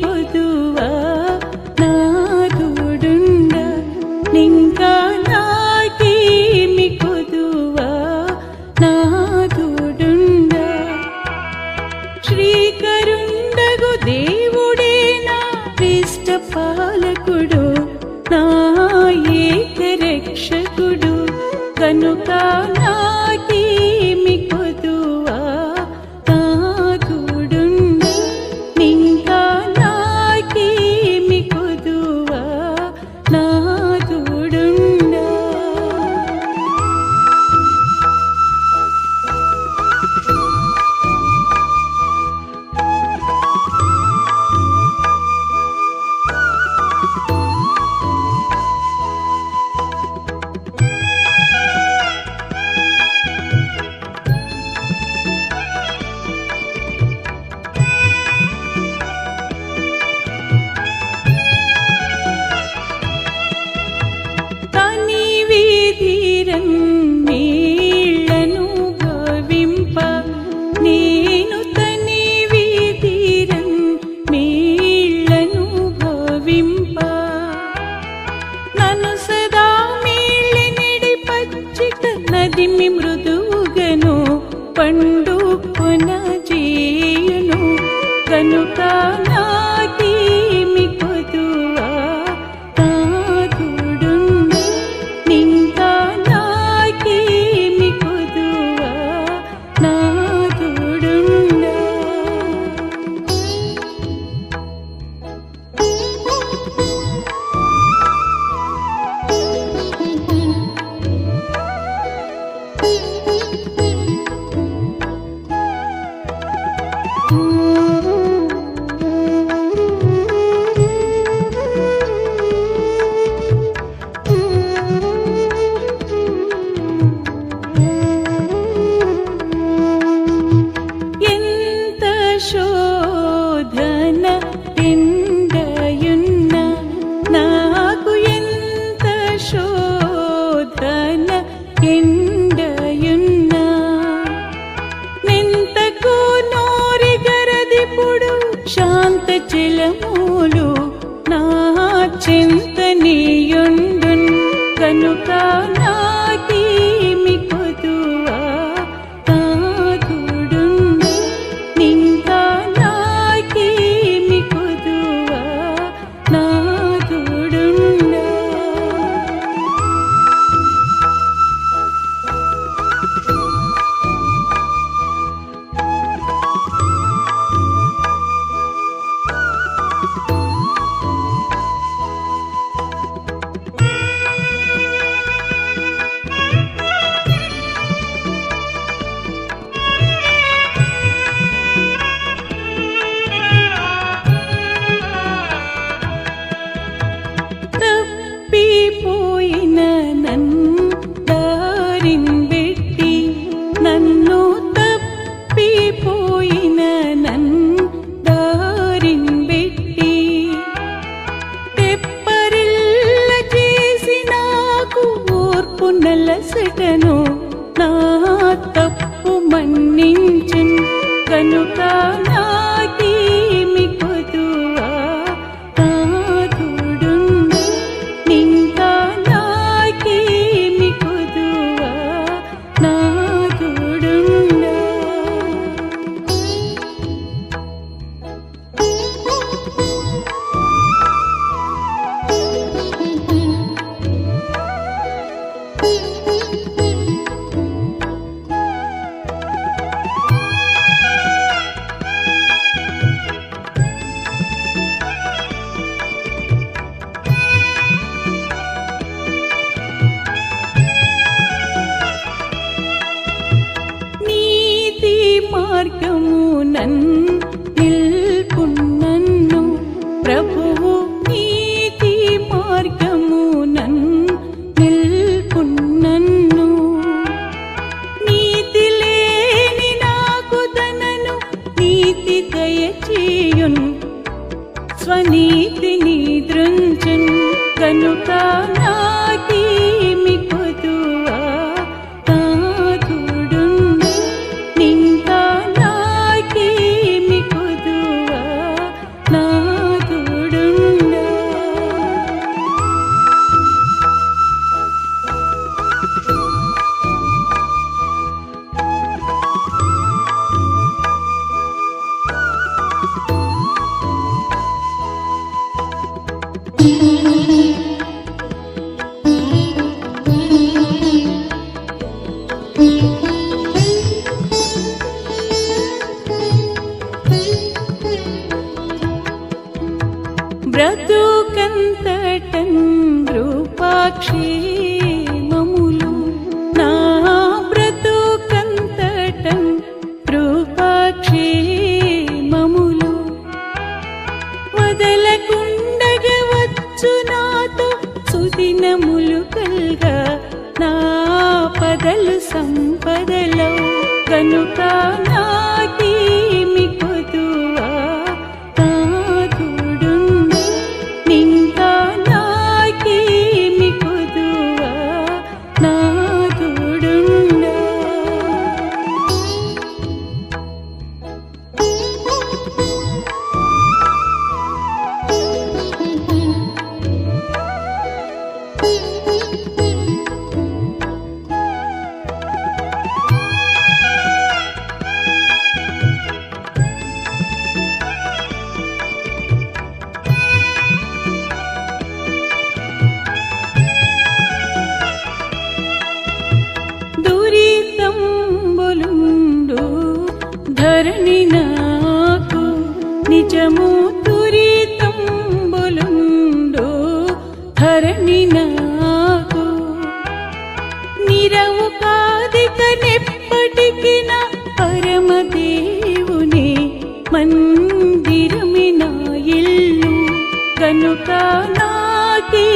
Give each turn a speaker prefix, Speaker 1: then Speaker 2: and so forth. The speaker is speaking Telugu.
Speaker 1: కొదువా నా తోడుండ నింకా నాకేమి నా తోడుండ శ్రీకరుండగు దేవుడే నా పాలకుడు నా ఏక కనుక నా கண்டு చింతనీయుండున్ కనుక నాకి తలసటను నా తప్పు మన్నించున్. కనుక ನನ್ನ ब्रतुकन्तटन् रूपाक्षी కనుక ధరణి నాకు నిజము తురితంబులుండో ధరణి నాకు నిరవు కాదికనెప్పటికి నా పరమదేవుని మందిరమి నా ఇల్లు కనుక నాకీ